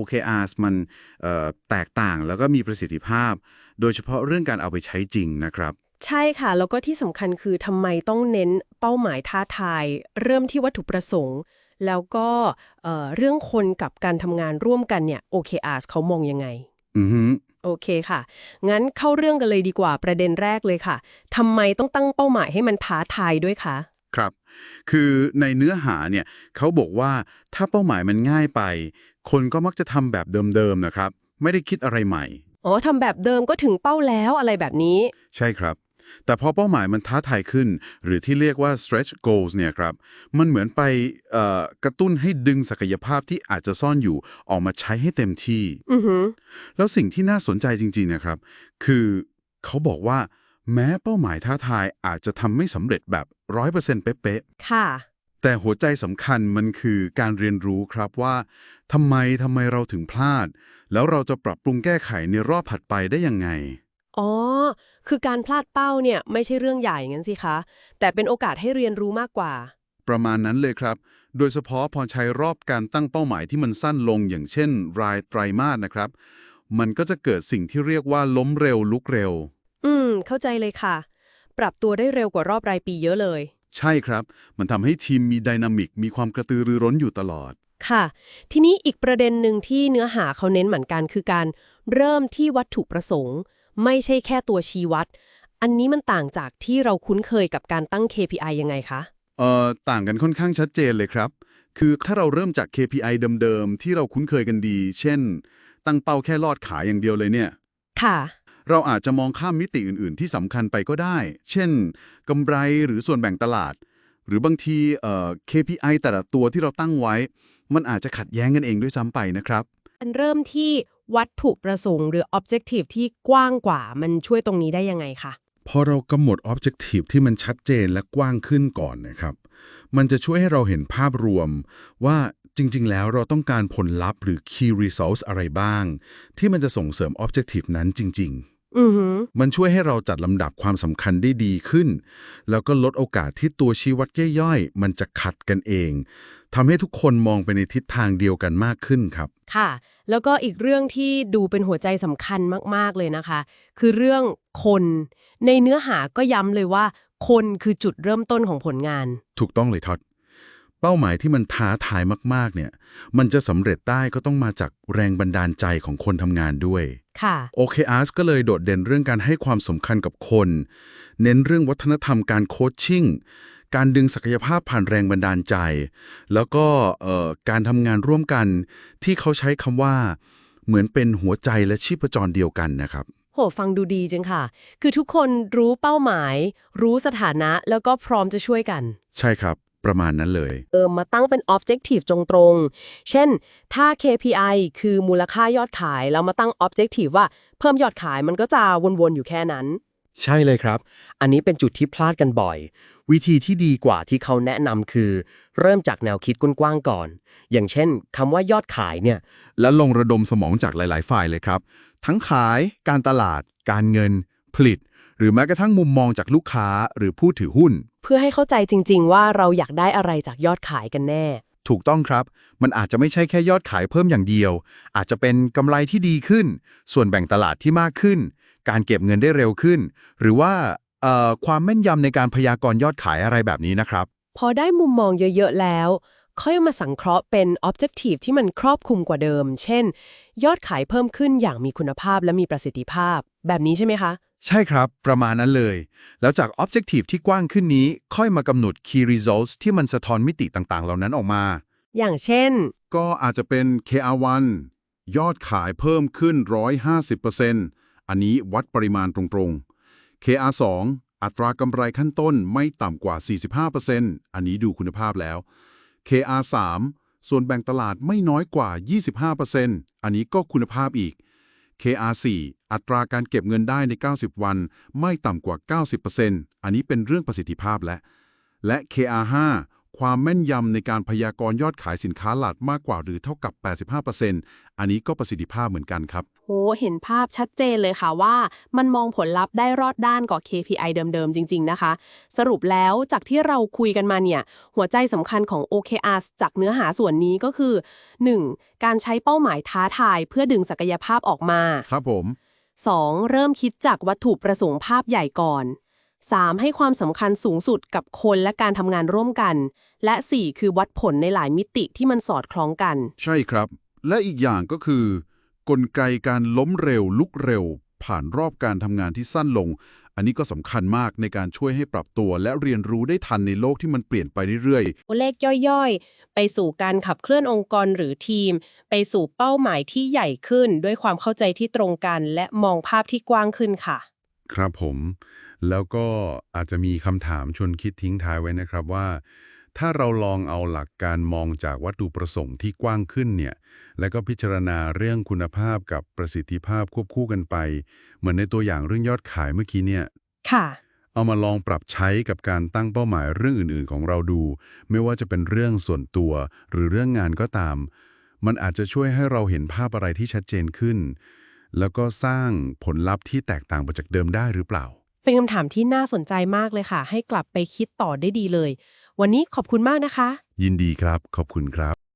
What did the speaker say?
OKRs มันเอ่อแตกต่างแล้วก็มีประสิทธิภาพ โดยเฉพาะเรื่องการเอาไปใช้จริงนะครับ ใช่ค่ะ แล้วก็ที่สำคัญคือทำไมต้องเน้นเป้าหมายท้าทาย เริ่มที่วัตถุประสงค์ แล้วก็เอ่อเรื่องคนกับการทำงานร่วมกันเนี่ย OKRs เขามองยังไง อือฮึโอเคค่ะ งั้นเข้าเรื่องกันเลยดีกว่าประเด็นแรกเลยค่ะทำไมต้องตั้งเป้าหมายให้มันท้าทายด้วยคะ ครับ คือในเนื้อหาเนี่ยเขาบอกว่าถ้าเป้าหมายมันง่ายไป คนก็มักจะทำแบบเดิมๆนะครับ ไม่ได้คิดอะไรใหม่ อ๋อทำแบบเดิมก็ถึงเป้าแล้วอะไรแบบนี้ ใช่ครับ แต่พอเป้าหมายมันท้าทายขึ้น หรือที่เรียกว่า stretch goals เนี่ยครับ มันเหมือนไปเอ่อกระตุ้นให้ดึงศักยภาพที่อาจจะซ่อนอยู่ออกมาใช้ให้เต็มที่ อือหือแล้วสิ่งที่น่าสนใจจริงๆนะครับ คือเขาบอกว่าแม้เป้าหมายท้าทายอาจจะทำไม่สำเร็จแบบร้อยเปอร์เซ็นต์เป๊ะค่ะๆ แต่หัวใจสำคัญมันคือการเรียนรู้ครับว่าทำไมทำไมเราถึงพลาด แล้วเราจะปรับปรุงแก้ไขในรอบถัดไปได้ยังไง อ๋อ คือการพลาดเป้าเนี่ยไม่ใช่เรื่องใหญ่งั้นสิคะ แต่เป็นโอกาสให้เรียนรู้มากกว่า ประมาณนั้นเลยครับ โดยเฉพาะพอใช้รอบการตั้งเป้าหมายที่มันสั้นลงอย่างเช่น รายไตรมาสนะครับ มันก็จะเกิดสิ่งที่เรียกว่าล้มเร็วลุกเร็ว อืม เข้าใจเลยค่ะ ปรับตัวได้เร็วกว่ารอบรายปีเยอะเลย ใช่ครับ มันทำให้ทีมมีไดนามิก มีความกระตือรือร้นอยู่ตลอด ค่ะ ทีนี้อีกประเด็นหนึ่งที่เนื้อหาเขาเน้นเหมือนกันคือการเริ่มที่วัตถุประสงค์ ไม่ใช่แค่ตัวชี้วัด อันนี้มันต่างจากที่เราคุ้นเคยกับการตั้ง KPI ยังไงคะเอ่อต่างกันค่อนข้างชัดเจนเลยครับ คือถ้าเราเริ่มจาก KPI เดิมๆที่เราคุ้นเคยกันดี เช่น ตั้งเป้าแค่ลอดขายอย่างเดียวเลยเนี่ย ค่ะ เราอาจจะมองข้ามมิติอื่น ๆ ที่สำคัญไปก็ได้ เช่นกำไรหรือส่วนแบ่งตลาด หรือบางทีเอ่อ KPI แต่ละตัวที่เราตั้งไว้ มันอาจจะขัดแย้งกันเองด้วยซ้ำไปนะครับอันเริ่มที่วัตถุประสงค์หรือ objective ที่กว้างกว่ามันช่วยตรงนี้ได้ยังไงคะ พอเรากำหนด Objective ที่มันชัดเจนและกว้างขึ้นก่อนนะครับ มันจะช่วยให้เราเห็นภาพรวมว่า จริง ๆ แล้วเราต้องการผลลัพธ์หรือ Key Results อะไรบ้าง ที่มันจะส่งเสริม Objective นั้นจริงอือหือๆมันช่วยให้เราจัดลำดับความสำคัญได้ดีขึ้น แล้วก็ลดโอกาสที่ตัวชี้วัดย่อยๆ มันจะขัดกันเองทำให้ทุกคนมองไปในทิศทางเดียวกันมากขึ้นครับ ค่ะ แล้วก็อีกเรื่องที่ดูเป็นหัวใจสำคัญมากๆเลยนะคะ คือเรื่องคน ในเนื้อหาก็ย้ำเลยว่า คนคือจุดเริ่มต้นของผลงาน ถูกต้องเลยท็อด เป้าหมายที่มันท้าทายมากๆ เนี่ย มันจะสำเร็จได้ก็ต้องมาจากแรงบันดาลใจของคนทำงานด้วย ค่ะ OKRs ก็เลยโดดเด่นเรื่องการให้ความสำคัญกับคน เน้นเรื่องวัฒนธรรมการโคชชิ่ง การดึงศักยภาพผ่านแรงบันดาลใจ แล้วก็เอ่อการทำงานร่วมกันที่เขาใช้คำว่า เหมือนเป็นหัวใจและชีพจรเดียวกันนะครับโหฟังดูดีจังค่ะ คือทุกคนรู้เป้าหมาย รู้สถานะแล้วก็พร้อมจะช่วยกัน ใช่ครับ ประมาณนั้นเลย เออ มาตั้งเป็น objective ตรงๆ เช่น ถ้า KPI คือมูลค่ายอดขาย แล้วมาตั้ง objective ว่าเพิ่มยอดขายมันก็จะวนๆ อยู่แค่นั้น ใช่เลยครับ อันนี้เป็นจุดที่พลาดกันบ่อย วิธีที่ดีกว่าที่เขาแนะนำคือ เริ่มจากแนวคิดกว้างๆก่อน อย่างเช่นคำว่ายอดขายเนี่ย และลงระดมสมองจากหลาย ๆ ฝ่ายเลยครับ ทั้งขาย การตลาด การเงิน ผลิต หรือแม้กระทั่งมุมมองจากลูกค้าหรือผู้ถือหุ้น เพื่อให้เข้าใจจริง ๆ ว่าเราอยากได้อะไรจากยอดขายกันแน่ ถูกต้องครับ มันอาจจะไม่ใช่แค่ยอดขายเพิ่มอย่างเดียว อาจจะเป็นกำไรที่ดีขึ้น ส่วนแบ่งตลาดที่มากขึ้น การเก็บเงินได้เร็วขึ้น หรือว่าเอ่อความแม่นยำในการพยากรณ์ยอดขายอะไรแบบนี้นะครับ พอได้มุมมองเยอะๆแล้ว ค่อยมาสังเคราะห์เป็น objective ที่มันครอบคลุมกว่าเดิม เช่น ยอดขายเพิ่มขึ้นอย่างมีคุณภาพและมีประสิทธิภาพ แบบนี้ใช่ไหมคะ ใช่ครับ ประมาณนั้นเลย แล้วจาก Objective ที่กว้างขึ้นนี้ค่อยมากำหนด Key Results ที่มันสะท้อนมิติต่างๆ เหล่านั้นออกมา อย่างเช่น ก็อาจจะเป็น KR1 ยอดขายเพิ่มขึ้น 150%อันนี้วัดปริมาณตรงๆ KR2 อัตรากำไรขั้นต้นไม่ต่ำกว่า 45%อันนี้ดูคุณภาพแล้ว KR3 ส่วนแบ่งตลาดไม่น้อยกว่า 25%อันนี้ก็คุณภาพอีก KR4 อัตราการเก็บเงินได้ใน 90 วัน ไม่ต่ำกว่า 90%อันนี้เป็นเรื่องประสิทธิภาพและ และ KR5 ความแม่นยำในการพยากรณ์ยอดขายสินค้าหลักมากกว่าหรือเท่ากับ 85%อันนี้ก็ประสิทธิภาพเหมือนกันครับ เห็นภาพชัดเจนเลยค่ะว่า มันมองผลลัพธ์ได้รอดด้านกว่า KPI เดิมๆ จริง ๆ นะคะ สรุปแล้วจากที่เราคุยกันมาเนี่ย หัวใจสำคัญของ OKR จากเนื้อหาส่วนนี้ก็คือ 1. การใช้เป้าหมายท้าทาย เพื่อดึงศักยภาพออกมา ครับผม 2. เริ่มคิดจากวัตถุประสงค์ภาพใหญ่ก่อน 3. ให้ความสำคัญสูงสุดกับคนและการทำงานร่วมกัน และ 4. คือวัดผลในหลายมิติที่มันสอดคล้องกัน ใช่ครับ และอีกอย่างก็คือ กลไกการล้มเร็ว ลุกเร็ว ผ่านรอบการทำงานที่สั้นลง อันนี้ก็สำคัญมากในการช่วยให้ปรับตัวและเรียนรู้ได้ทันในโลกที่มันเปลี่ยนไปเรื่อยตัวเลขย่อยๆ ไปสู่การขับเคลื่อนองค์กรหรือทีม ไปสู่เป้าหมายที่ใหญ่ขึ้น ด้วยความเข้าใจที่ตรงกัน และมองภาพที่กว้างขึ้นค่ะ ครับผม แล้วก็อาจจะมีคำถามชวนคิดทิ้งท้ายไว้นะครับว่า ถ้าเราลองเอาหลักการมองจากวัตถุประสงค์ที่กว้างขึ้นเนี่ย แล้วก็พิจารณาเรื่องคุณภาพกับประสิทธิภาพควบคู่กันไป เหมือนในตัวอย่างเรื่องยอดขายเมื่อกี้เนี่ย ค่ะ เอามาลองปรับใช้กับการตั้งเป้าหมายเรื่องอื่นๆ ของเราดู ไม่ว่าจะเป็นเรื่องส่วนตัว หรือเรื่องงานก็ตาม มันอาจจะช่วยให้เราเห็นภาพอะไรที่ชัดเจนขึ้น แล้วก็สร้างผลลัพธ์ที่แตกต่างไปจากเดิมได้หรือเปล่า เป็นคำถามที่น่าสนใจมากเลยค่ะ ให้กลับไปคิดต่อได้ดีเลย วันนี้ขอบคุณมากนะคะ ยินดีครับ ขอบคุณครับ